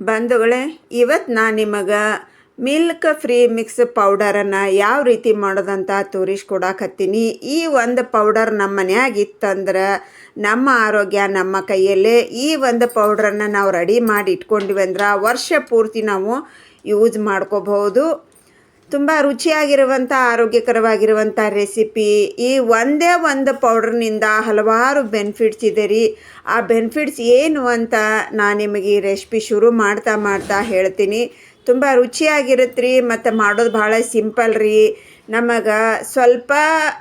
ಬಂಧುಗಳೇ ಇವತ್ತು ನಾನು ನಿಮಗೆ ಮಿಲ್ಕ್ ಫ್ರೀ ಮಿಕ್ಸ್ ಪೌಡರನ್ನು ಯಾವ ರೀತಿ ಮಾಡೋದಂತ ತೋರಿಸ್ಕೊಡಕತ್ತೀನಿ. ಈ ಒಂದು ಪೌಡರ್ ನಮ್ಮ ಮನ್ಯಾಗ ಇತ್ತಂದ್ರೆ ನಮ್ಮ ಆರೋಗ್ಯ ನಮ್ಮ ಕೈಯಲ್ಲೇ ಈ ಒಂದು ಪೌಡ್ರನ್ನು ನಾವು ರೆಡಿ ಮಾಡಿ ಇಟ್ಕೊಂಡ್ವಿ ಅಂದ್ರೆ ವರ್ಷ ಪೂರ್ತಿ ನಾವು ಯೂಸ್ ಮಾಡ್ಕೋಬಹುದು. ತುಂಬ ರುಚಿಯಾಗಿರುವಂಥ ಆರೋಗ್ಯಕರವಾಗಿರುವಂಥ ರೆಸಿಪಿ ಈ ಒಂದೇ ಒಂದು ಪೌಡ್ರ್ನಿಂದ ಹಲವಾರು ಬೆನಿಫಿಟ್ಸ್ ಇದೆ ರೀ. ಆ ಬೆನಿಫಿಟ್ಸ್ ಏನು ಅಂತ ನಾನು ನಿಮಗೆ ಈ ರೆಸಿಪಿ ಶುರು ಮಾಡ್ತಾ ಮಾಡ್ತಾ ಹೇಳ್ತೀನಿ. ತುಂಬ ರುಚಿಯಾಗಿರುತ್ತೆ ರೀ, ಮತ್ತು ಮಾಡೋದು ಭಾಳ ಸಿಂಪಲ್ ರೀ. ನಮಗೆ ಸ್ವಲ್ಪ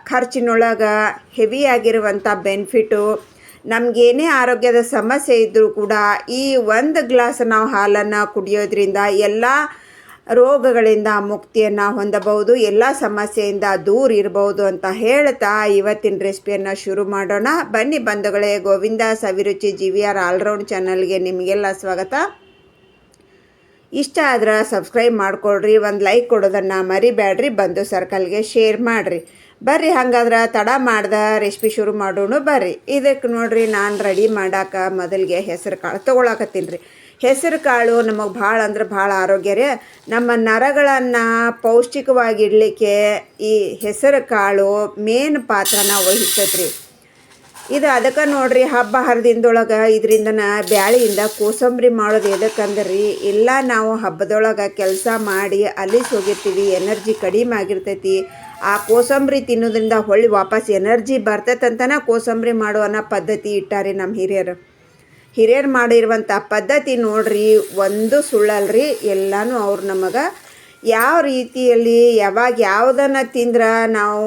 ಖರ್ಚಿನೊಳಗೆ ಹೆವಿ ಆಗಿರುವಂಥ ಬೆನಿಫಿಟು ನಮಗೇನೇ ಆರೋಗ್ಯದ ಸಮಸ್ಯೆ ಇದ್ದರೂ ಕೂಡ ಈ ಒಂದು ಗ್ಲಾಸ್ ನಾವು ಹಾಲನ್ನು ಕುಡಿಯೋದ್ರಿಂದ ಎಲ್ಲ ರೋಗಗಳಿಂದ ಮುಕ್ತಿಯನ್ನು ಹೊಂದಬಹುದು, ಎಲ್ಲ ಸಮಸ್ಯೆಯಿಂದ ದೂರ ಇರಬಹುದು ಅಂತ ಹೇಳ್ತಾ ಇವತ್ತಿನ ರೆಸಿಪಿಯನ್ನು ಶುರು ಮಾಡೋಣ. ಬನ್ನಿ ಬಂಧುಗಳೇ, Govinda Saviruchi G V R all round ಚಾನಲ್ಗೆ ನಿಮಗೆಲ್ಲ ಸ್ವಾಗತ. ಇಷ್ಟ ಆದ್ರೆ ಸಬ್ಸ್ಕ್ರೈಬ್ ಮಾಡ್ಕೊಳ್ರಿ, ಒಂದು ಲೈಕ್ ಕೊಡೋದನ್ನು ಮರಿಬೇಡ್ರಿ ಬಂದು ಸರ್ಕಲ್ಗೆ ಶೇರ್ ಮಾಡಿರಿ. ಬರ್ರಿ, ಹಂಗಾದ್ರೆ ತಡ ಮಾಡ್ದ ರೆಸಿಪಿ ಶುರು ಮಾಡೋಣ. ಬರ್ರಿ ಇದಕ್ಕೆ ನೋಡ್ರಿ ನಾನು ರೆಡಿ ಮಾಡಾಕ ಮೊದಲಿಗೆ ಹೆಸರು ಕಾಳು ತೊಗೊಳಕತ್ತೀನಿ ರೀ. ಹೆಸರು ಕಾಳು ನಮಗೆ ಭಾಳ ಅಂದ್ರೆ ಭಾಳ ಆರೋಗ್ಯ ರೀ. ನಮ್ಮ ನರಗಳನ್ನು ಪೌಷ್ಟಿಕವಾಗಿಡಲಿಕ್ಕೆ ಈ ಹೆಸರು ಕಾಳು ಮೇನ್ ಪಾತ್ರನ ವಹಿಸ್ತೈತೆ ರೀ. ಇದು ಅದಕ್ಕೆ ನೋಡ್ರಿ ಹಬ್ಬ ಹರಿದಿಂದೊಳಗೆ ಇದರಿಂದ ಬ್ಯಾಳಿಯಿಂದ ಕೋಸಂಬರಿ ಮಾಡೋದು ಎದಕ್ಕಂದ್ರೆ? ರೀ ಎಲ್ಲ ನಾವು ಹಬ್ಬದೊಳಗೆ ಕೆಲಸ ಮಾಡಿ ಅಲಿಸ್ ಹೋಗಿರ್ತೀವಿ ಎನರ್ಜಿ ಕಡಿಮೆ ಆಗಿರ್ತೈತಿ. ಆ ಕೋಸಂಬರಿ ತಿನ್ನೋದ್ರಿಂದ ಹೊಳ್ಳಿ ವಾಪಸ್ ಎನರ್ಜಿ ಬರ್ತೈತಂತನ ಕೋಸಂಬರಿ ಮಾಡೋ ಅನ್ನೋ ಪದ್ಧತಿ ಇಟ್ಟಾರೆ ನಮ್ಮ ಹಿರಿಯರು. ಹಿರಿಯರು ಮಾಡಿರುವಂಥ ಪದ್ಧತಿ ನೋಡ್ರಿ, ಒಂದು ಸುಳ್ಳಲ್ರಿ, ಎಲ್ಲನೂ ಅವ್ರು ನಮಗೆ. ಯಾವ ರೀತಿಯಲ್ಲಿ, ಯಾವಾಗ ಯಾವುದನ್ನು ತಿಂದ್ರೆ ನಾವು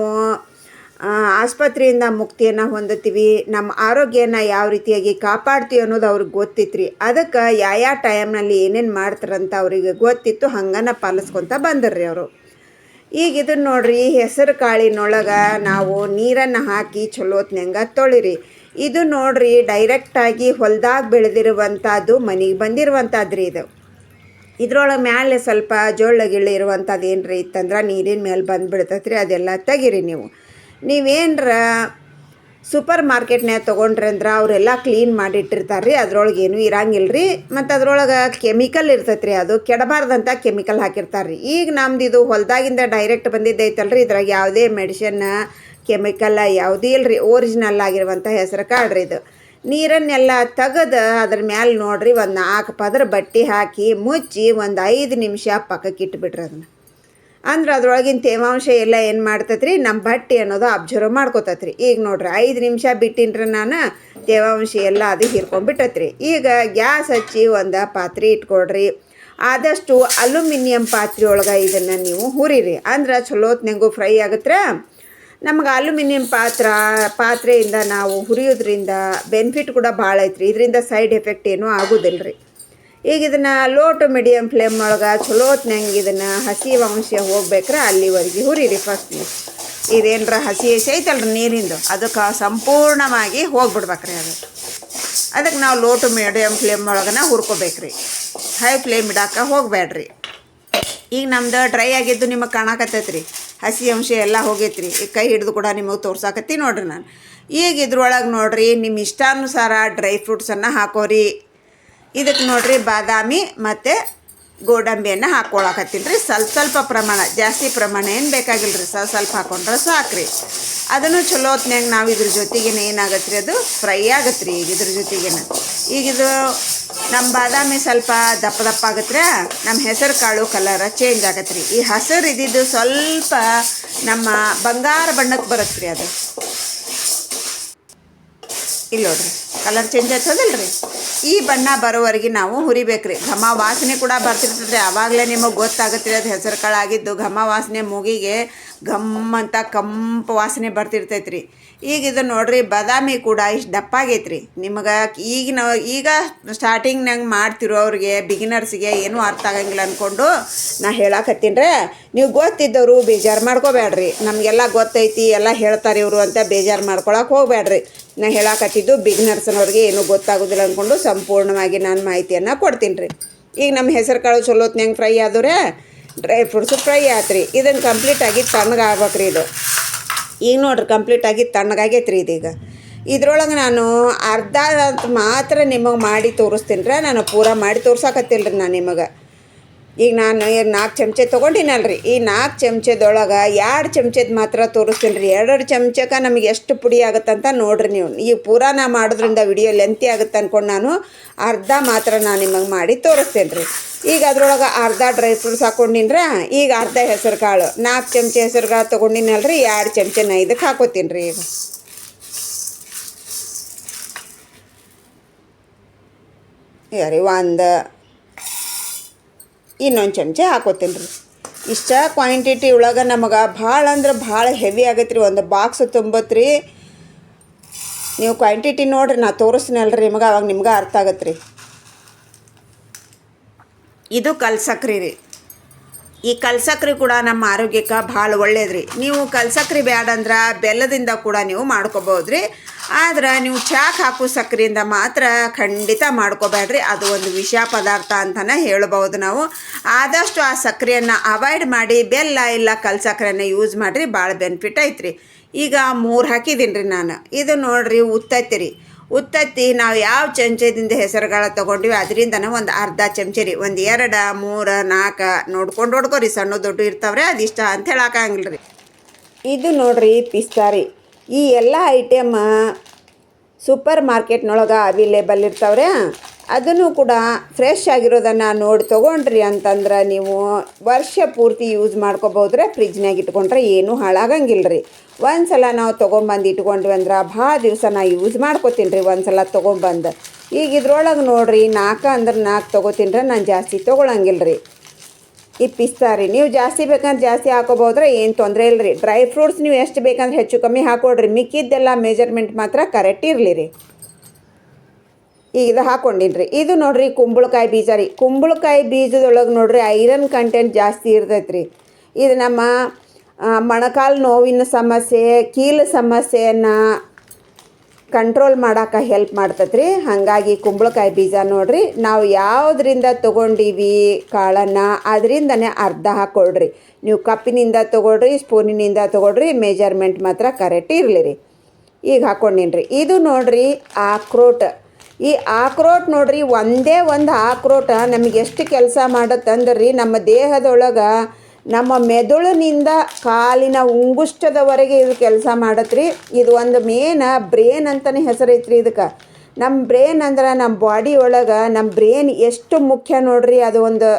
ಆಸ್ಪತ್ರೆಯಿಂದ ಮುಕ್ತಿಯನ್ನು ಹೊಂದುತ್ತೀವಿ ನಮ್ಮ ಆರೋಗ್ಯನ ಯಾವ ರೀತಿಯಾಗಿ ಕಾಪಾಡ್ತೀವಿ ಅನ್ನೋದು ಅವ್ರಿಗೆ ಗೊತ್ತಿತ್ತು ರೀ ಅದಕ್ಕೆ ಯಾವ ಯಾವ ಟೈಮ್ನಲ್ಲಿ ಏನೇನು ಮಾಡ್ತಾರಂತ ಅವರಿಗೆ ಗೊತ್ತಿತ್ತು, ಹಂಗನ ಪಾಲಿಸ್ಕೊತ ಬಂದರ್ರಿ ಅವರು. ಈಗ ಇದನ್ನ ನೋಡ್ರಿ ಹೆಸರು ಕಾಳಿನೊಳಗೆ ನಾವು ನೀರನ್ನು ಹಾಕಿ ಚಲೋತ್ನಂಗೆ ತೊಳಿರಿ. ಇದು ನೋಡ್ರಿ ಡೈರೆಕ್ಟಾಗಿ ಹೊಲ್ದಾಗ ಬೆಳೆದಿರುವಂಥದ್ದು, ಮನೆಗೆ ಬಂದಿರುವಂಥದ್ದು ರೀ ಇದು. ಇದ್ರೊಳಗೆ ಮ್ಯಾಲೆ ಸ್ವಲ್ಪ ಜೋಳ ಗಿಳ್ಳ ಇರುವಂಥದ್ದು ಏನರ ಇತ್ತಂದ್ರೆ ನೀರಿನ ಮೇಲೆ ಬಂದುಬಿಡ್ತೈತ್ರಿ, ಅದೆಲ್ಲ ತೆಗೀರಿ ನೀವು. ನೀವೇನರ ಸೂಪರ್ ಮಾರ್ಕೆಟ್ನ್ಯಾಗ ತೊಗೊಂಡ್ರಿ ಅಂದ್ರೆ ಅವರೆಲ್ಲ ಕ್ಲೀನ್ ಮಾಡಿಟ್ಟಿರ್ತಾರೆ ರೀ ಅದ್ರೊಳಗೆ ಏನೂ ಇರಂಗಿಲ್ಲ ರೀ ಮತ್ತು ಅದ್ರೊಳಗೆ ಕೆಮಿಕಲ್ ಇರ್ತೈತೆ ರೀ ಅದು ಕೆಡಬಾರ್ದಂಥ ಕೆಮಿಕಲ್ ಹಾಕಿರ್ತಾರೆ ರೀ ಈಗ ನಮ್ದು ಇದು ಹೊಲ್ದಾಗಿಂದ ಡೈರೆಕ್ಟ್ ಬಂದಿದ್ದೈತಲ್ಲ ರೀ ಇದ್ರಾಗ ಯಾವುದೇ ಮೆಡಿಷನ್ ಕೆಮಿಕಲ್ ಯಾವುದೇ ಇಲ್ಲ ರೀ ಒರಿಜಿನಲ್ ಆಗಿರುವಂಥ ಹೆಸರು ಕಾಳು ರೀ ಇದು. ನೀರನ್ನೆಲ್ಲ ತೆಗೆದು ಅದ್ರ ಮ್ಯಾಲೆ ನೋಡ್ರಿ, ಒಂದು ನಾಲ್ಕು ಪದರ ಬಟ್ಟೆ ಹಾಕಿ ಮುಚ್ಚಿ ಒಂದು ಐದು ನಿಮಿಷ ಪಕ್ಕಕ್ಕೆ ಇಟ್ಬಿಟ್ರಿ ಅದನ್ನು ಅಂದ್ರೆ ಅದ್ರೊಳಗಿನ ತೇವಾಂಶ ಎಲ್ಲ ಏನು ಮಾಡ್ತೈತ್ರಿ ನಮ್ಮ ಬಟ್ಟೆ ಅನ್ನೋದು ಅಬ್ಸರ್ವ್ ಮಾಡ್ಕೋತತ್ರಿ. ಈಗ ನೋಡ್ರಿ, ಐದು ನಿಮಿಷ ಬಿಟ್ಟಿನ್ರಿ ನಾನು, ತೇವಾಂಶ ಎಲ್ಲ ಅದು ಹೀರ್ಕೊಂಡ್ಬಿಟ್ಟತ್ರಿ. ಈಗ ಗ್ಯಾಸ್ ಹಚ್ಚಿ ಒಂದು ಪಾತ್ರೆ ಇಟ್ಕೊಳ್ರಿ ಆದಷ್ಟು ಅಲ್ಯೂಮಿನಿಯಂ ಪಾತ್ರೆ ಒಳಗೆ ಇದನ್ನು ನೀವು ಹುರಿರಿ. ಅಂದ್ರೆ ಚಲೋತ್ನಂಗೂ ಫ್ರೈ ಆಗುತ್ತೆ ನಮ್ಗೆ ಅಲ್ಯೂಮಿನಿಯಂ ಪಾತ್ರ, ಪಾತ್ರೆಯಿಂದ ನಾವು ಹುರಿಯೋದ್ರಿಂದ ಬೆನಿಫಿಟ್ ಕೂಡ ಭಾಳ ಐತ್ರಿ. ಇದರಿಂದ ಸೈಡ್ ಎಫೆಕ್ಟ್ ಏನೂ ಆಗೋದಿಲ್ಲ ರೀ ಈಗ ಇದನ್ನು ಲೋ ಟು ಮೀಡಿಯಮ್ ಫ್ಲೇಮ್ ಒಳಗೆ ಚಲೋ ಹೊತ್ನಂಗೆ ಇದನ್ನು ಹಸಿ ವಂಶ ಹೋಗ್ಬೇಕ್ರೆ ಅಲ್ಲಿವರೆಗೆ ಹುರಿರಿ ಫಸ್ಟ್ ನೀವು. ಇದೇನರ ಹಸಿ ಹಸಿ ಐತಲ್ರಿ ನೀರಿಂದು. ಅದಕ್ಕೆ ಸಂಪೂರ್ಣವಾಗಿ ಹೋಗ್ಬಿಡ್ಬೇಕ್ರಿ ಅದು. ಅದಕ್ಕೆ ನಾವು ಲೋ ಟು ಮೀಡಿಯಮ್ ಫ್ಲೇಮ್ ಒಳಗನ ಹುರ್ಕೋಬೇಕ್ರಿ. ಹೈ ಫ್ಲೇಮ್ ಇಡಾಕ ಹೋಗಬೇಡ್ರಿ ಈಗ ನಮ್ದು ಡ್ರೈ ಆಗಿದ್ದು ನಿಮಗೆ ಕಾಣಕತ್ತೈತೆ ರೀ ಹಸಿ ಅಂಶ ಎಲ್ಲ ಹೋಗೈತೆ ರೀ ಕೈ ಹಿಡಿದು ಕೂಡ ನಿಮಗೆ ತೋರ್ಸಾಕತ್ತಿ ನೋಡ್ರಿ ನಾನು. ಈಗ ಇದ್ರೊಳಗೆ ನೋಡ್ರಿ ನಿಮ್ಮ ಇಷ್ಟಾನುಸಾರ ಡ್ರೈ ಫ್ರೂಟ್ಸನ್ನು ಹಾಕೋರಿ. ಇದಕ್ಕೆ ನೋಡ್ರಿ ಬಾದಾಮಿ ಮತ್ತು ಗೋಡಂಬಿಯನ್ನು ಹಾಕ್ಕೊಳಕತ್ತೀನಿ ರೀ. ಸ್ವಲ್ಪ ಸ್ವಲ್ಪ ಪ್ರಮಾಣ, ಜಾಸ್ತಿ ಪ್ರಮಾಣ ಏನು ಬೇಕಾಗಿಲ್ಲ ರೀ ಸ್ವಲ್ಪ ಸ್ವಲ್ಪ ಹಾಕೊಂಡ್ರೆ ಸಾಕ್ರಿ. ಅದನ್ನು ಚಲೋ ಹೊತ್ನ್ಯಾಗ ನಾವು ಇದ್ರ ಜೊತೆಗೇನು ಏನಾಗತ್ತೆ ರೀ ಅದು? ಫ್ರೈ ಆಗತ್ತೆ ರೀ ಈಗ ಇದ್ರ ಜೊತೆಗೇನು. ಈಗ ಇದು ನಮ್ಮ ಬಾದಾಮಿ ಸ್ವಲ್ಪ ದಪ್ಪ ದಪ್ಪ ಆಗತ್ತೆ ನಮ್ಮ ಹೆಸರು ಕಾಳು ಕಲರ್ ಚೇಂಜ್ ಆಗತ್ತೆ ರೀ ಈ ಹಸಿರು ಇದ್ದಿದ್ದು ಸ್ವಲ್ಪ ನಮ್ಮ ಬಂಗಾರ ಬಣ್ಣಕ್ಕೆ ಬರುತ್ತೆ ರೀ ಅದು. ಇಲ್ಲ ನೋಡ್ರಿ ಕಲರ್ ಚೇಂಜ್ ಆಗ್ತದಲ್ರಿ ಈ ಬಣ್ಣ ಬರೋವರೆಗೆ ನಾವು ಹುರಿಬೇಕ್ರಿ. ಘಮ ವಾಸನೆ ಕೂಡ ಬರ್ತಿರ್ತದೆ ಆವಾಗಲೇ ನಿಮಗೆ ಗೊತ್ತಾಗುತ್ತೆ ಅದು ಹೆಸರು ಕಾಳಾಗಿದ್ದು ಘಮ ವಾಸನೆ ಮೂಗಿಗೆ ಘಮ್ ಅಂತ ಕಂಪು ವಾಸನೆ ಬರ್ತಿರ್ತೈತ್ರಿ. ಈಗ ಇದು ನೋಡ್ರಿ ಬಾದಾಮಿ ಕೂಡ ಇಷ್ಟು ದಪ್ಪ ಆಗೈತ್ರಿ. ರೀ ನಿಮಗೆ ಈಗಿನ ಈಗ ಸ್ಟಾರ್ಟಿಂಗ್ನಾಗ ಮಾಡ್ತಿರೋರಿಗೆ ಬಿಗಿನರ್ಸ್ಗೆ ಏನೂ ಅರ್ಥ ಆಗಂಗಿಲ್ಲ ಅಂದ್ಕೊಂಡು ನಾ ಹೇಳಕತ್ತೀನ್ರೆ ನೀವು ಗೊತ್ತಿದ್ದವರು ಬೇಜಾರು ಮಾಡ್ಕೋಬೇಡ್ರಿ. ನಮಗೆಲ್ಲ ಗೊತ್ತೈತಿ, ಎಲ್ಲ ಹೇಳ್ತಾರೆ ಇವರು ಅಂತ ಬೇಜಾರು ಮಾಡ್ಕೊಳಕ್ಕೆ ಹೋಗ್ಬೇಡ್ರಿ. ನಾ ಹೇಳಕತ್ತಿದ್ದು ಬಿಗ್ನರ್ಸ್ನವ್ರಿಗೆ ಏನೂ ಗೊತ್ತಾಗೋದಿಲ್ಲ ಅಂದ್ಕೊಂಡು ಸಂಪೂರ್ಣವಾಗಿ ನಾನು ಮಾಹಿತಿಯನ್ನು ಕೊಡ್ತೀನಿ ರೀ ಈಗ ನಮ್ಮ ಹೆಸರು ಕಾಳು ಚಲೋ ಹೊತ್ನ್ಯಾಗ ಫ್ರೈ ಆದವ್ರೆ ಡ್ರೈ ಫ್ರೂಟ್ಸು ಫ್ರೈ ಆತ್ರಿ. ಇದನ್ನು ಕಂಪ್ಲೀಟಾಗಿ ತಣ್ಣಗಾಗ್ಬೇಕು ರೀ ಇದು. ಈಗ ನೋಡ್ರಿ ಕಂಪ್ಲೀಟಾಗಿ ತಣ್ಣಗಾಗೈತೆ ರೀ ಇದೀಗ. ಇದ್ರೊಳಗೆ ನಾನು ಅರ್ಧ ಮಾತ್ರ ನಿಮಗೆ ಮಾಡಿ ತೋರಿಸ್ತೀನಿ ರೀ ನಾನು ಪೂರ ಮಾಡಿ ತೋರ್ಸಾಕತ್ತಿಲ್ಲ ರೀ ನಾನು ನಿಮಗೆ. ಈಗ ನಾನು ನಾಲ್ಕು ಚಮಚೆ ತೊಗೊಂಡಿನಲ್ರಿ. ಈ ನಾಲ್ಕು ಚಮಚದೊಳಗೆ ಎರಡು ಚಮಚದ ಮಾತ್ರ ತೋರಿಸ್ತೀನಿ ರೀ. ಎರಡೆರಡು ಚಮಚಕ್ಕೆ ನಮಗೆ ಎಷ್ಟು ಪುಡಿ ಆಗುತ್ತಂತ ನೋಡ್ರಿ ನೀವು. ಈಗ ಪೂರಾ ನಾ ಮಾಡೋದ್ರಿಂದ ವಿಡಿಯೋ ಲೆಂತಿ ಆಗುತ್ತೆ ಅಂದ್ಕೊಂಡು ನಾನು ಅರ್ಧ ಮಾತ್ರ ನಾನು ನಿಮಗೆ ಮಾಡಿ ತೋರಿಸ್ತೇನೆ ರೀ. ಈಗ ಅದ್ರೊಳಗೆ ಅರ್ಧ ಡ್ರೈ ಫ್ರೂಟ್ಸ್ ಹಾಕ್ಕೊಂಡಿನ್ರ ಈಗ ಅರ್ಧ ಹೆಸರು ಕಾಳು ನಾಲ್ಕು ಚಮಚ ಹೆಸರು ಕಾಳು ತೊಗೊಂಡಿನಲ್ರಿ. ಎರಡು ಚಮಚ ನಾ ಇದಕ್ಕೆ ಹಾಕೋತೀನಿ ರೀ ಈಗ. ಯಾರಿ ಒಂದು ಇನ್ನೊಂದು ಚಮಚ ಹಾಕೋತೀನಿ ರೀ ಇಷ್ಟ ಕ್ವಾಂಟಿಟಿ ಒಳಗೆ ನಮಗೆ ಭಾಳ ಅಂದ್ರೆ ಭಾಳ ಹೆವಿ ಆಗೈತೆ ರೀ ಒಂದು ಬಾಕ್ಸ್ ತುಂಬತ್ತು ರೀ ನೀವು ಕ್ವಾಂಟಿಟಿ ನೋಡಿರಿ, ನಾ ತೋರಿಸ್ತೀನಲ್ಲ ನಿಮ್ಗೆ, ಅವಾಗ ನಿಮ್ಗೆ ಅರ್ಥ ಆಗತ್ತೆ ರೀ ಇದು ಕಲ್ಸಕ್ರಿ ರೀ. ಈ ಕಲ್ಸಕ್ರಿ ಕೂಡ ನಮ್ಮ ಆರೋಗ್ಯಕ್ಕೆ ಭಾಳ ಒಳ್ಳೇದ್ರಿ. ನೀವು ಕಲ್ಸಕ್ರಿ ಬ್ಯಾಡಂದ್ರೆ ಬೆಲ್ಲದಿಂದ ಕೂಡ ನೀವು ಮಾಡ್ಕೋಬೋದು ರೀ ಆದ್ರೆ ನೀವು ಚಾಕ್ ಹಾಕೋ ಸಕ್ಕರೆಯಿಂದ ಮಾತ್ರ ಖಂಡಿತ ಮಾಡ್ಕೋಬೇಡ್ರಿ. ಅದು ಒಂದು ವಿಷ ಪದಾರ್ಥ ಅಂತಾನೆ ಹೇಳ್ಬೋದು ನಾವು. ಆದಷ್ಟು ಆ ಸಕ್ಕರೆಯನ್ನು ಅವಾಯ್ಡ್ ಮಾಡಿ, ಬೆಲ್ಲ ಇಲ್ಲ ಕಲ್ ಸಕ್ಕರೆಯನ್ನು ಯೂಸ್ ಮಾಡಿರಿ ಭಾಳ ಬೆನಿಫಿಟ್ ಐತ್ರಿ. ಈಗ ಮೂರು ಹಾಕಿದ್ದೀನಿ ರೀ ನಾನು. ಇದು ನೋಡ್ರಿ ಉತ್ತತ್ತಿ ರೀ. ಉತ್ತತ್ತಿ ನಾವು ಯಾವ ಚಮಚದಿಂದ ಹೆಸರುಗಳ ತೊಗೊಂಡಿವಿ, ಅದರಿಂದನೇ ಒಂದು ಅರ್ಧ ಚಮಚ ರೀ. ಒಂದು ಎರಡು, ಮೂರು, ನಾಲ್ಕು ನೋಡ್ಕೊಂಡು ಹೊಡ್ಕೊರಿ ಸಣ್ಣ ದೊಡ್ಡ ಇರ್ತಾವ್ರೆ, ಅದಿಷ್ಟ ಅಂತ ಹೇಳೋಕ್ಕಾಗಿಲ್ಲ ಇದು ನೋಡ್ರಿ, ಪಿಸ್ತಾ ರೀ. ಈ ಎಲ್ಲ ಐಟಮ್ ಸೂಪರ್ ಮಾರ್ಕೆಟ್ನೊಳಗೆ ಅವೈಲೇಬಲ್ ಇರ್ತಾವ್ರೆ, ಅದನ್ನು ಕೂಡ ಫ್ರೆಶ್ ಆಗಿರೋದನ್ನು ನೋಡಿ ತೊಗೊಂಡ್ರಿ ಅಂತಂದ್ರೆ ನೀವು ವರ್ಷ ಪೂರ್ತಿ ಯೂಸ್ ಮಾಡ್ಕೋಬೋದ್ರೆ ಫ್ರಿಜ್ನಾಗ ಇಟ್ಕೊಂಡ್ರೆ ಏನೂ ಹಾಳಾಗಂಗಿಲ್ಲ ರೀ ಒಂದು ಸಲ ನಾವು ತೊಗೊಂಬಂದು ಇಟ್ಕೊಂಡ್ವಿ ಅಂದ್ರೆ ಭಾಳ ದಿವಸ ನಾ ಯೂಸ್ ಮಾಡ್ಕೋತೀನಿ ರೀ ಒಂದು ಸಲ ತೊಗೊಂಬಂದು ಈಗ ಇದ್ರೊಳಗೆ ನೋಡಿರಿ ನಾಲ್ಕು ಅಂದ್ರೆ ನಾಲ್ಕು ತೊಗೋತೀನಿ ನಾನು ಜಾಸ್ತಿ ತೊಗೊಳಂಗಿಲ್ಲ ರೀ ಈ ಪಿಸ್ತಾ ರೀ ನೀವು ಜಾಸ್ತಿ ಬೇಕಂದ್ರೆ ಜಾಸ್ತಿ ಹಾಕೋಬೋದ್ರೆ ಏನು ತೊಂದರೆ ಇಲ್ಲ ರೀ ಡ್ರೈ ಫ್ರೂಟ್ಸ್ ನೀವು ಎಷ್ಟು ಬೇಕಂದ್ರೆ ಹೆಚ್ಚು ಕಮ್ಮಿ ಹಾಕೊಡ್ರಿ. ಮಿಕ್ಕಿದ್ದೆಲ್ಲ ಮೆಜರ್ಮೆಂಟ್ ಮಾತ್ರ ಕರೆಕ್ಟ್ ಇರಲಿ ರೀ ಈಗ ಇದು ಹಾಕೊಂಡಿನಿ ರೀ ಇದು ನೋಡ್ರಿ ಕುಂಬಳಕಾಯಿ ಬೀಜ ರೀ. ಕುಂಬಳಕಾಯಿ ಬೀಜದೊಳಗೆ ನೋಡ್ರಿ ಐರನ್ ಕಂಟೆಂಟ್ ಜಾಸ್ತಿ ಇರ್ತೈತೆ ರೀ ಇದು ನಮ್ಮ ಮೊಣಕಾಲು ನೋವಿನ ಸಮಸ್ಯೆ, ಕೀಲು ಸಮಸ್ಯೆಯನ್ನು ಕಂಟ್ರೋಲ್ ಮಾಡೋಕೆ ಹೆಲ್ಪ್ ಮಾಡ್ತೈತ್ರಿ. ಹಾಗಾಗಿ ಕುಂಬಳಕಾಯಿ ಬೀಜ ನೋಡ್ರಿ, ನಾವು ಯಾವುದರಿಂದ ತೊಗೊಂಡೀವಿ ಕಾಳನ್ನು, ಅದರಿಂದನೇ ಅರ್ಧ ಹಾಕ್ಕೊಳ್ರಿ ನೀವು ಕಪ್ಪಿನಿಂದ ತೊಗೊಳ್ರಿ, ಸ್ಪೂನಿನಿಂದ ತೊಗೊಳ್ರಿ ಮೆಜರ್ಮೆಂಟ್ ಮಾತ್ರ ಕರೆಕ್ಟ್ ಇರಲಿ ರೀ ಈಗ ಹಾಕ್ಕೊಂಡಿನ್ರಿ ಇದು ನೋಡ್ರಿ ಆಕ್ರೋಟ್. ಈ ಆಕ್ರೋಟ್ ನೋಡ್ರಿ, ಒಂದೇ ಒಂದು ಆಕ್ರೋಟ ನಮಗೆ ಎಷ್ಟು ಕೆಲಸ ಮಾಡುತ್ತಂದ್ರೆ ರೀ ನಮ್ಮ ದೇಹದೊಳಗೆ ನಮ್ಮ ಮೆದುಳಿನಿಂದ ಕಾಲಿನ ಉಂಗುಷ್ಟದವರೆಗೆ ಇದು ಕೆಲಸ ಮಾಡತ್ರಿ. ಇದು ಒಂದು ಮೇನ ಬ್ರೇನ್ ಅಂತಲೇ ಹೆಸರೈತ್ರಿ ಇದಕ್ಕೆ. ನಮ್ಮ ಬ್ರೇನ್ ಅಂದ್ರೆ ನಮ್ಮ ಬಾಡಿ ಒಳಗೆ ನಮ್ಮ ಬ್ರೇನ್ ಎಷ್ಟು ಮುಖ್ಯ ನೋಡ್ರಿ, ಅದು ಒಂದು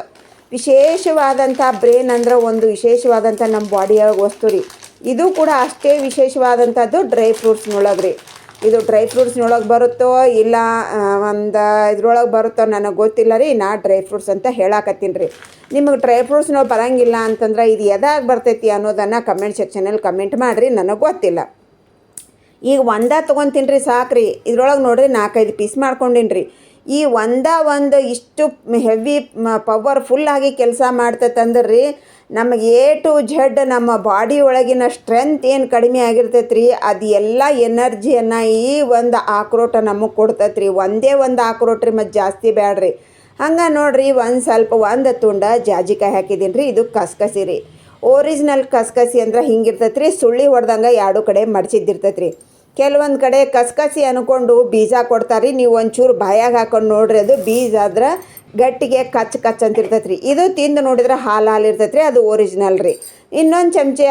ವಿಶೇಷವಾದಂಥ ಬ್ರೇನ್ ಅಂದ್ರೆ ಒಂದು ವಿಶೇಷವಾದಂಥ ನಮ್ಮ ಬಾಡಿಯೊಳಗೆ ವಸ್ತು ರೀ ಇದು ಕೂಡ ಅಷ್ಟೇ ವಿಶೇಷವಾದಂಥದ್ದು ಡ್ರೈ ಫ್ರೂಟ್ಸ್ನೊಳಗೆ ರೀ ಇದು ಡ್ರೈ ಫ್ರೂಟ್ಸ್ನೊಳಗೆ ಬರುತ್ತೋ ಇಲ್ಲ ಒಂದು ಇದ್ರೊಳಗೆ ಬರುತ್ತೋ ನನಗೆ ಗೊತ್ತಿಲ್ಲ ರೀ, ನಾ ಡ್ರೈ ಫ್ರೂಟ್ಸ್ ಅಂತ ಹೇಳಾಕತ್ತೀನಿ ರೀ. ನಿಮಗೆ ಡ್ರೈ ಫ್ರೂಟ್ಸ್ನೋ ಬರಂಗಿಲ್ಲ ಅಂತಂದ್ರೆ ಇದು ಎದಾಗ ಬರ್ತೈತಿ ಅನ್ನೋದನ್ನು ಕಮೆಂಟ್ ಸೆಕ್ಷನಲ್ಲಿ ಕಮೆಂಟ್ ಮಾಡಿರಿ, ನನಗೆ ಗೊತ್ತಿಲ್ಲ. ಈಗ ಒಂದ ತೊಗೊತೀನಿ ರೀ ಸಾಕ್ರಿ, ಇದ್ರೊಳಗೆ ನೋಡ್ರಿ ನಾಲ್ಕೈದು ಪೀಸ್ ಮಾಡ್ಕೊಂಡಿನಿ ರೀ ಈ ಒಂದ ಒಂದು ಇಷ್ಟು ಹೆವಿ ಪವರ್ಫುಲ್ ಆಗಿ ಕೆಲಸ ಮಾಡ್ತೈತಂದ್ರೆ ರೀ ನಮಗೆ ಎ ಟು ಝೆಡ್ ನಮ್ಮ ಬಾಡಿ ಒಳಗಿನ ಸ್ಟ್ರೆಂತ್ ಏನು ಕಡಿಮೆ ಆಗಿರ್ತೈತೆ ರೀ ಅದು ಎಲ್ಲ ಎನರ್ಜಿಯನ್ನು ಈ ಒಂದು ಆಕ್ರೋಟ ನಮಗೆ ಕೊಡ್ತೈತೆ ರೀ ಒಂದೇ ಒಂದು ಆಕ್ರೋಟ್ ರೀ ಮತ್ತು ಜಾಸ್ತಿ ಬ್ಯಾಡ್ರಿ. ಹಂಗೆ ನೋಡಿರಿ, ಒಂದು ಸ್ವಲ್ಪ ಒಂದು ತುಂಡ ಜಾಜಿಕಾಯಿ ಹಾಕಿದ್ದೀನಿ ರೀ ಇದು ಕಸ್ಕಸಿ ರೀ. ಒರಿಜಿನಲ್ ಕಸ್ಕಸಿ ಅಂದ್ರೆ ಹಿಂಗಿರ್ತೈತೆ ರೀ ಸುಳ್ಳಿ ಹೊಡೆದಂಗೆ ಎರಡು ಕಡೆ ಮಡ್ಚಿದ್ದಿರ್ತೈತೆ ರೀ ಕೆಲವೊಂದು ಕಡೆ ಕಸಕಸಿ ಅನ್ಕೊಂಡು ಬೀಜ ಕೊಡ್ತಾರೆ ನೀವು ಒಂಚೂರು ಬಾಯಾಗ ಹಾಕೊಂಡು ನೋಡ್ರಿ ಅದು ಬೀಜ ಆದ್ರೆ ಗಟ್ಟಿಗೆ ಕಚ್ ಕಚ್ ಅಂತ ಇರ್ತೈತೆ ರೀ ಇದು ತಿಂದು ನೋಡಿದ್ರೆ ಹಾಲು ಹಾಲು ಇರ್ತೈತೆ ರೀ ಅದು ಒರಿಜಿನಲ್ ರೀ. ಇನ್ನೊಂದು ಚಮಚೆ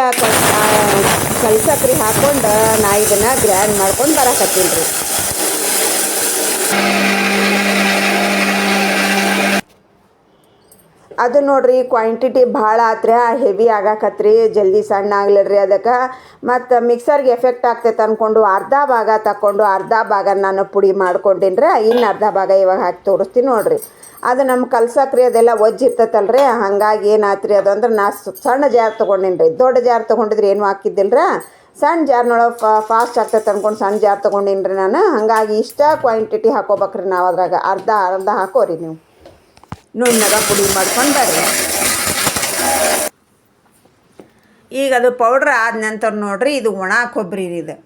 ಕಲ್ಸಕ್ರಿ ಹಾಕೊಂಡು ನಾ ಇದನ್ನು ಗ್ರ್ಯಾಂಡ್ ಮಾಡ್ಕೊಂಡು ಬರಕತ್ತೀನಿ ರೀ. ಅದು ನೋಡ್ರಿ ಕ್ವಾಂಟಿಟಿ ಭಾಳ ಆತ್ರಿ ಹೆವಿ ಆಗಾಕತ್ರಿ, ಜಲ್ದಿ ಸಣ್ಣ ಆಗ್ಲಿಲ್ರಿ ಅದಕ್ಕೆ. ಮತ್ತು ಮಿಕ್ಸರ್ಗೆ ಎಫೆಕ್ಟ್ ಆಗ್ತೈತೆ ಅಂದ್ಕೊಂಡು ಅರ್ಧ ಭಾಗ ತಕ್ಕೊಂಡು ಅರ್ಧ ಭಾಗ ನಾನು ಪುಡಿ ಮಾಡ್ಕೊಂಡಿನ್ರಿ ರೀ ಇನ್ನು ಅರ್ಧ ಭಾಗ ಇವಾಗ ಹಾಕಿ ತೋರಿಸ್ತೀನಿ ನೋಡ್ರಿ. ಅದು ನಮ್ಮ ಕಲ್ಸಕ್ರಿ, ಅದೆಲ್ಲ ಒಜ್ಜಿರ್ತೈತಲ್ರಿ ಹಂಗಾಗಿ ಏನಾತ್ರಿ ಅದು ಅಂದ್ರೆ ನಾ ಸಣ್ಣ ಜಾರ್ ತೊಗೊಂಡಿನಿ ರೀ ದೊಡ್ಡ ಜಾರ್ ತೊಗೊಂಡಿದ್ರೆ ಏನು ಹಾಕಿದ್ದಿಲ್ಲ ಸಣ್ಣ ಸಣ್ಣ ಜಾರ್ನೊಳಗೆ ಫಾಸ್ಟ್ ಆಗ್ತೈತೆ ಅಂದ್ಕೊಂಡು ಸಣ್ಣ ಜಾರ್ ತೊಗೊಂಡಿನಿ ರೀ ನಾನು. ಹಾಗಾಗಿ ಇಷ್ಟ ಕ್ವಾಂಟಿಟಿ ಹಾಕೋಬೇಕ್ರಿ ನಾವು ಅದ್ರಾಗ. ಅರ್ಧ ಅರ್ಧ ಹಾಕೋರಿ ನೀವು. ನುಣ್ಣಗ ಪುಡಿ ಮಾಡ್ಕೊಂಡು ಬರ್ರಿ ಈಗ ಅದು ಪೌಡ್ರ್ ಆದ ನಂತರ ನೋಡ್ರಿ, ಇದು ಒಣ ಕೊಬ್ಬರಿ ರೀ ಇದು.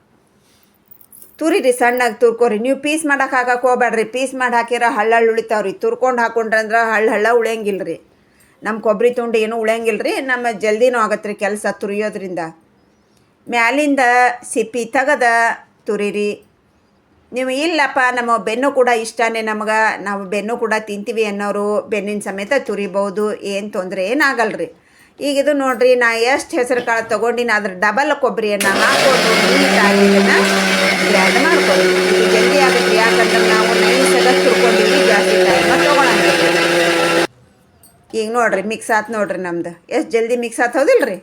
ತುರಿರಿ, ಸಣ್ಣಗೆ ತುರ್ಕೋರಿ. ನೀವು ಪೀಸ್ ಮಾಡಕ್ಕೆ ಹಾಕಕ್ಕೆ ಹೋಗ್ಬೇಡ್ರಿ ಪೀಸ್ ಮಾಡಿ ಹಾಕಿರ ಹಳ್ಳಳ್ಳು ಉಳಿತಾವ್ರಿ. ತುರ್ಕೊಂಡು ಹಾಕೊಂಡ್ರೆ ಅಂದ್ರೆ ಹಳ್ಳ ಹಳ್ಳ ಉಳಿಯಂಗಿಲ್ಲ ರೀ ನಮ್ಮ ಕೊಬ್ಬರಿ ತುಂಡು ಏನೂ ರೀ ನಮ್ಮ ಜಲ್ದಿನೂ ಆಗತ್ತೆ ರೀ ಕೆಲಸ ತುರಿಯೋದ್ರಿಂದ. ಮ್ಯಾಲಿಂದ ಸಿಪ್ಪಿ ತೆಗದ ತುರಿರಿ. ನೀವು ಇಲ್ಲಪ್ಪ, ನಮ್ಮ ಬೆನ್ನು ಕೂಡ ಇಷ್ಟನೇ, ನಮ್ಗೆ ನಾವು ಬೆನ್ನು ಕೂಡ ತಿಂತೀವಿ ಅನ್ನೋರು ಬೆನ್ನಿನ ಸಮೇತ ತುರಿಬೋದು, ಏನು ತೊಂದರೆ ಏನಾಗಲ್ರಿ. ಈಗ ಇದು ನೋಡ್ರಿ, ನಾ ಎಷ್ಟು ಹೆಸರು ಕಾಳು ತಗೊಂಡಿನ, ಅದ್ರ ಡಬಲ್ ಕೊಬ್ಬರಿಯನ್ನು ಹಾಕೊಂಡು ಮಾಡ್ಕೊಳ್ಳಿ. ಜಲ್ದಿ ಆಗುತ್ತೆ, ಯಾಕಂದ್ರೆ ನಾವು ನೈಸಾಗ ಜಾಸ್ತಿ ಟೈಮ್ ಈಗ ನೋಡ್ರಿ ಮಿಕ್ಸ್ ಆತು ನೋಡ್ರಿ ನಮ್ದು. ಎಷ್ಟು ಜಲ್ದಿ ಮಿಕ್ಸ್ ಆತ್ ಹೌದಿಲ್ರಿ?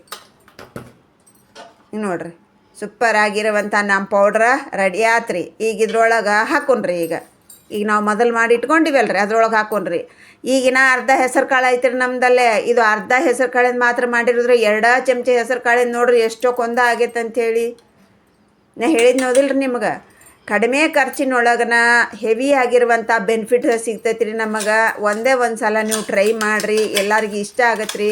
ಈಗ ನೋಡ್ರಿ. ಸೂಪರ್ ಆಗಿರುವಂಥ ನಮ್ಮ ಪೌಡ್ರ ರೆಡಿ ಆತ್ರಿ. ಈಗ ಇದ್ರೊಳಗೆ ಹಾಕೊಂಡ್ರಿ ಈಗ. ಈಗ ನಾವು ಮೊದಲು ಮಾಡಿ ಇಟ್ಕೊಂಡಿವಲ್ರಿ, ಅದ್ರೊಳಗೆ ಹಾಕೊಂಡ್ರಿ ಈಗಿನ ಅರ್ಧ ಹೆಸರು ಕಾಳು ಐತ್ರಿ ನಮ್ದಲ್ಲೇ. ಇದು ಅರ್ಧ ಹೆಸರು ಕಾಳಿಂದ ಮಾತ್ರ ಮಾಡಿರೋದ್ರೆ ಎರಡೇ ಚಮಚ ಹೆಸರು ಕಾಳಿಂದ ನೋಡ್ರಿ ಎಷ್ಟೋ ಕೊಂದ ಆಗೈತೆ ಅಂಥೇಳಿ ನಾ ಹೇಳಿದ್ ನೋದಿಲ್ರಿ ನಿಮ್ಗೆ? ಕಡಿಮೆ ಖರ್ಚಿನೊಳಗನ ಹೆವಿ ಆಗಿರುವಂಥ ಬೆನಿಫಿಟ್ ಸಿಗ್ತೈತ್ರಿ ನಮಗೆ. ಒಂದೇ ಒಂದು ಸಲ ನೀವು ಟ್ರೈ ಮಾಡಿರಿ. ಎಲ್ಲರಿಗೂ ಇಷ್ಟ ಆಗತ್ತೆ ರೀ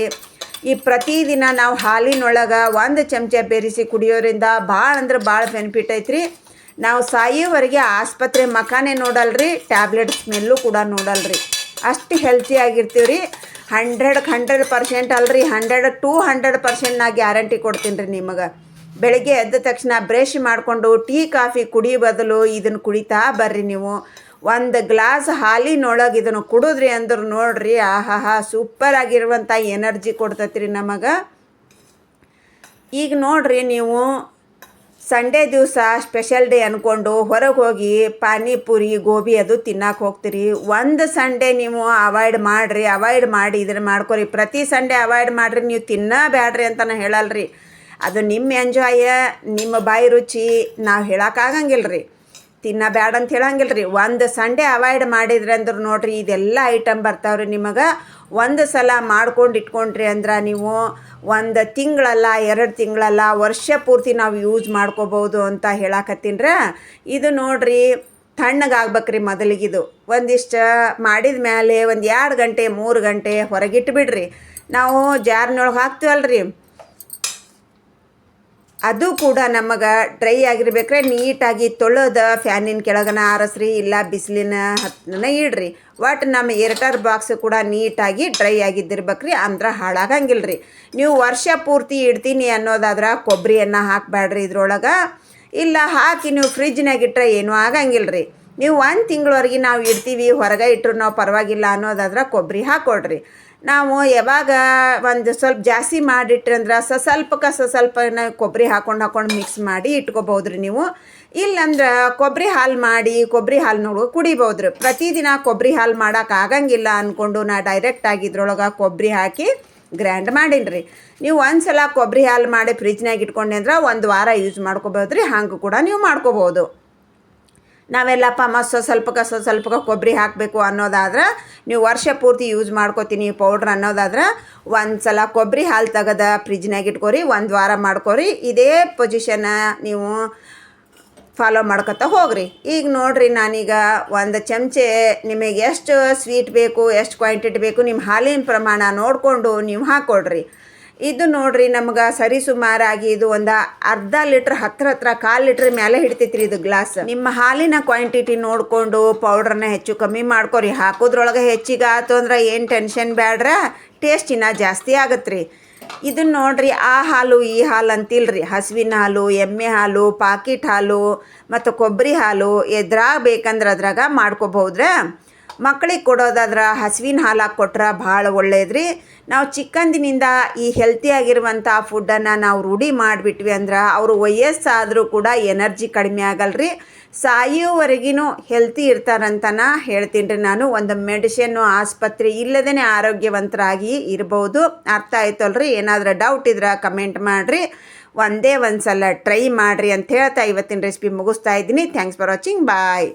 ಈ ಪ್ರತಿದಿನ ನಾವು ಹಾಲಿನೊಳಗೆ ಒಂದು ಚಮಚ ಬೆರೆಸಿ ಕುಡಿಯೋದ್ರಿಂದ ಭಾಳ ಅಂದ್ರೆ ಭಾಳ ಬೆನಿಫಿಟ್ ಐತ್ರಿ. ನಾವು ಸಾಯೋವರೆಗೆ ಆಸ್ಪತ್ರೆ ಮಕಾನೆ ನೋಡಲ್ರಿ, ಟ್ಯಾಬ್ಲೆಟ್ ಸ್ಮೆಲ್ಲು ಕೂಡ ನೋಡಲ್ರಿ. ಅಷ್ಟು ಹೆಲ್ತಿ ಆಗಿರ್ತೀವಿ ರೀ ಹಂಡ್ರೆಡ್ಗೆ ಹಂಡ್ರೆಡ್ ಪರ್ಸೆಂಟ್ ಅಲ್ರಿ, ಹಂಡ್ರೆಡ್ ಟೂ ಹಂಡ್ರೆಡ್ ಪರ್ಸೆಂಟ್ ನಾ ಗ್ಯಾರಂಟಿ ಕೊಡ್ತೀನಿ ರೀ ನಿಮಗೆ. ಬೆಳಗ್ಗೆ ಎದ್ದ ತಕ್ಷಣ ಬ್ರಷ್ ಮಾಡಿಕೊಂಡು ಟೀ, ಕಾಫಿ ಕುಡಿಯೋ ಬದಲು ಇದನ್ನು ಕುಡಿತಾ ಬರ್ರಿ ನೀವು. ಒಂದು ಗ್ಲಾಸ್ ಹಾಲಿನೊಳಗೆ ಇದನ್ನು ಕುಡಿದ್ರಿ ಅಂದ್ರೆ ನೋಡ್ರಿ, ಆಹಾಹಾ ಸೂಪರ್ ಆಗಿರುವಂಥ ಎನರ್ಜಿ ಕೊಡ್ತೈತಿ ರೀ ನಮಗೆ. ಈಗ ನೋಡ್ರಿ ನೀವು ಸಂಡೇ ದಿವಸ ಸ್ಪೆಷಲ್ ಡೇ ಅಂದ್ಕೊಂಡು ಹೊರಗೆ ಹೋಗಿ ಪಾನಿಪುರಿ, ಗೋಬಿ ಅದು ತಿನ್ನಕ್ಕೆ ಹೋಗ್ತೀರಿ. ಒಂದು ಸಂಡೇ ನೀವು ಅವಾಯ್ಡ್ ಮಾಡಿರಿ ಅವಾಯ್ಡ್ ಮಾಡಿ ಇದನ್ನು ಮಾಡ್ಕೊರಿ. ಪ್ರತಿ ಸಂಡೇ ಅವಾಯ್ಡ್ ಮಾಡಿರಿ, ನೀವು ತಿನ್ನಬೇಡ್ರಿ ಅಂತ ನಾನು ಹೇಳಲ್ರಿ. ಅದು ನಿಮ್ಮ ಎಂಜಾಯ ನಿಮ್ಮ ಬಾಯಿ ರುಚಿ ನಾವು ಹೇಳೋಕ್ಕಾಗಂಗಿಲ್ಲ ರೀ ತಿನ್ನ ಬ್ಯಾಡ ಅಂತ ಹೇಳಂಗಿಲ್ಲ ರೀ ಒಂದು ಸಂಡೇ ಅವಾಯ್ಡ್ ಮಾಡಿದ್ರಿ ಅಂದ್ರೆ ನೋಡ್ರಿ ಇದೆಲ್ಲ ಐಟಮ್ ಬರ್ತಾವ್ರಿ ನಿಮಗೆ. ಒಂದು ಸಲ ಮಾಡ್ಕೊಂಡು ಇಟ್ಕೊಂಡ್ರಿ ಅಂದ್ರೆ ನೀವು ಒಂದು ತಿಂಗಳಲ್ಲ, ಎರಡು ತಿಂಗಳಲ್ಲ, ವರ್ಷ ಪೂರ್ತಿ ನಾವು ಯೂಸ್ ಮಾಡ್ಕೋಬೋದು ಅಂತ ಹೇಳಕತ್ತೀನ್ರ. ಇದು ನೋಡ್ರಿ ತಣ್ಣಗಾಗ್ಬೇಕ್ರಿ ಮೊದಲಿಗಿದು ಒಂದಿಷ್ಟು ಮಾಡಿದ ಮೇಲೆ ಒಂದು ಎರಡು ಗಂಟೆ, ಮೂರು ಗಂಟೆ ಹೊರಗಿಟ್ಟು ಬಿಡ್ರಿ ನಾವು ಜಾರ್ನೊಳಗೆ ಹಾಕ್ತೀವಲ್ರಿ. ಅದು ಕೂಡ ನಮಗೆ ಡ್ರೈ ಆಗಿರ್ಬೇಕ್ರೆ ನೀಟಾಗಿ ತೊಳೆದ ಫ್ಯಾನಿನ ಕೆಳಗನ ಆರಸ್ರಿ ಇಲ್ಲ ಬಿಸಿಲಿನ ಹತ್ತನ ಇಡ್ರಿ. ಒಟ್ಟು ನಮ್ಮ ಎರಟರ್ ಬಾಕ್ಸ್ ಕೂಡ ನೀಟಾಗಿ ಡ್ರೈ ಆಗಿದ್ದಿರ್ಬೇಕ್ರಿ, ಅಂದ್ರೆ ಹಾಳಾಗಂಗಿಲ್ರಿ. ನೀವು ವರ್ಷ ಪೂರ್ತಿ ಇಡ್ತೀನಿ ಅನ್ನೋದಾದ್ರೆ ಕೊಬ್ಬರಿಯನ್ನು ಹಾಕಬೇಡ್ರಿ ಇದ್ರೊಳಗೆ. ಇಲ್ಲ ಹಾಕಿ ನೀವು ಫ್ರಿಜ್ನಾಗ ಇಟ್ಟರೆ ಏನೂ ಆಗಂಗಿಲ್ಲ ರೀ ನೀವು ಒಂದು ತಿಂಗಳವರೆಗೆ ನಾವು ಇಡ್ತೀವಿ, ಹೊರಗೆ ಇಟ್ಟರು ನಾವು ಪರವಾಗಿಲ್ಲ ಅನ್ನೋದಾದ್ರೆ ಕೊಬ್ಬರಿ ಹಾಕ್ಕೊಡ್ರಿ ನಾವು ಯಾವಾಗ ಒಂದು ಸ್ವಲ್ಪ ಜಾಸ್ತಿ ಮಾಡಿಟ್ರಿ ಅಂದ್ರೆ ಸ ಸ್ವಲ್ಪಕ್ಕೆ ಸ ಸ್ವಲ್ಪ ಕೊಬ್ಬರಿ ಹಾಕೊಂಡು ಹಾಕೊಂಡು ಮಿಕ್ಸ್ ಮಾಡಿ ಇಟ್ಕೋಬೋದು ನೀವು. ಇಲ್ಲಂದ್ರೆ ಕೊಬ್ಬರಿ ಹಾಲು ಮಾಡಿ ಕೊಬ್ಬರಿ ಹಾಲು ಕುಡಿಬೋದು ರೀ ಪ್ರತಿದಿನ ಕೊಬ್ಬರಿ ಹಾಲು ಮಾಡೋಕೆ ಆಗಂಗಿಲ್ಲ ಅಂದ್ಕೊಂಡು ನಾ ಡೈರೆಕ್ಟಾಗಿ ಇದ್ರೊಳಗೆ ಕೊಬ್ಬರಿ ಹಾಕಿ ಗ್ರ್ಯಾಂಡ್ ಮಾಡೀನಿ ನೀವು ಒಂದು ಸಲ ಕೊಬ್ಬರಿ ಹಾಲು ಮಾಡಿ ಫ್ರಿಜ್ನಾಗ ಇಟ್ಕೊಂಡೆ ಅಂದ್ರೆ ಒಂದು ವಾರ ಯೂಸ್ ಮಾಡ್ಕೋಬೋದು ರೀ ಹಂಗೆ ಕೂಡ ನೀವು ಮಾಡ್ಕೋಬೋದು. ನಾವೆಲ್ಲಪ್ಪ ಪಮಸ್ ಸ್ವಲ್ಪಕ್ಕೆ ಸ್ವಲ್ಪ ಕೊಬ್ಬರಿ ಹಾಕಬೇಕು ಅನ್ನೋದಾದ್ರೆ ನೀವು ವರ್ಷ ಪೂರ್ತಿ ಯೂಸ್ ಮಾಡ್ಕೋತೀನಿ ಪೌಡ್ರ್ ಅನ್ನೋದಾದ್ರೆ ಒಂದು ಸಲ ಕೊಬ್ಬರಿ ಹಾಲು ತೆಗೆದ ಫ್ರಿಜ್ನಾಗ ಇಟ್ಕೋರಿ, ಒಂದು ವಾರ ಮಾಡ್ಕೋರಿ, ಇದೇ ಪೊಸಿಷನ್ನ ನೀವು ಫಾಲೋ ಮಾಡ್ಕೊತ ಹೋಗ್ರಿ. ಈಗ ನೋಡ್ರಿ ನಾನೀಗ ಒಂದು ಚಮಚೆ ನಿಮಗೆ ಎಷ್ಟು ಸ್ವೀಟ್ ಬೇಕು, ಎಷ್ಟು ಕ್ವಾಂಟಿಟಿ ಬೇಕು ನಿಮ್ಮ ಹಾಲಿನ ಪ್ರಮಾಣ ನೋಡಿಕೊಂಡು ನೀವು ಹಾಕ್ಕೊಡ್ರಿ ಇದು ನೋಡ್ರಿ ನಮ್ಗೆ ಸರಿ ಸುಮಾರಾಗಿ ಇದು ಒಂದು ಅರ್ಧ ಲೀಟ್ರ್ ಹತ್ರ ಹತ್ರ ಕಾಲು ಲೀಟ್ರ್ ಮೇಲೆ ಹಿಡ್ತೈತ್ರಿ ಇದು ಗ್ಲಾಸ್. ನಿಮ್ಮ ಹಾಲಿನ ಕ್ವಾಂಟಿಟಿ ನೋಡಿಕೊಂಡು ಪೌಡ್ರನ್ನ ಹೆಚ್ಚು ಕಮ್ಮಿ ಮಾಡ್ಕೊರಿ. ಹಾಕೋದ್ರೊಳಗೆ ಹೆಚ್ಚಿಗೆ ಆಯ್ತು ಅಂದ್ರೆ ಏನು ಟೆನ್ಷನ್ ಬೇಡ್ರ ಟೇಸ್ಟ್ ಇನ್ನೂ ಜಾಸ್ತಿ ಆಗತ್ತೆ ಇದನ್ನ ನೋಡ್ರಿ ಆ ಹಾಲು ಈ ಹಾಲು ಅಂತಿಲ್ರಿ. ಹಸುವಿನ ಹಾಲು, ಎಮ್ಮೆ ಹಾಲು, ಪಾಕಿಟ್ ಹಾಲು, ಮತ್ತು ಕೊಬ್ಬರಿ ಹಾಲು ಎದ್ರಾಗ ಬೇಕಂದ್ರೆ ಅದ್ರಾಗ ಮಾಡ್ಕೋಬಹುದ್ರೆ? ಮಕ್ಳಿಗೆ ಕೊಡೋದಾದ್ರೆ ಹಸುವಿನ ಹಾಲು ಕೊಟ್ರೆ ಭಾಳ ಒಳ್ಳೇದ್ರಿ. ನಾವು ಚಿಕ್ಕಂದಿನಿಂದ ಈ ಹೆಲ್ತಿಯಾಗಿರುವಂಥ ಫುಡ್ಡನ್ನು ನಾವು ರೂಢಿ ಮಾಡಿಬಿಟ್ವಿ ಅಂದ್ರೆ ಅವರು ವಯಸ್ಸಾದರೂ ಕೂಡ ಎನರ್ಜಿ ಕಡಿಮೆ ಆಗಲ್ರಿ. ಸಾಯೋವರೆಗಿನೂ ಹೆಲ್ತಿ ಇರ್ತಾರಂತನ ಹೇಳ್ತೀನಿ ರೀ ನಾನು. ಒಂದು ಮೆಡಿಷನ್ನು ಆಸ್ಪತ್ರೆ ಇಲ್ಲದೇ ಆರೋಗ್ಯವಂತರಾಗಿ ಇರ್ಬೋದು. ಅರ್ಥ ಆಯ್ತಲ್ರಿ? ಏನಾದರೂ ಡೌಟ್ ಇದ್ರೆ ಕಮೆಂಟ್ ಮಾಡಿರಿ. ಒಂದೇ ಒಂದು ಸಲ ಟ್ರೈ ಮಾಡಿರಿ ಅಂತ ಹೇಳ್ತಾ ಇವತ್ತಿನ ರೆಸಿಪಿ ಮುಗಿಸ್ತಾ ಇದ್ದೀನಿ. Thanks for watching bye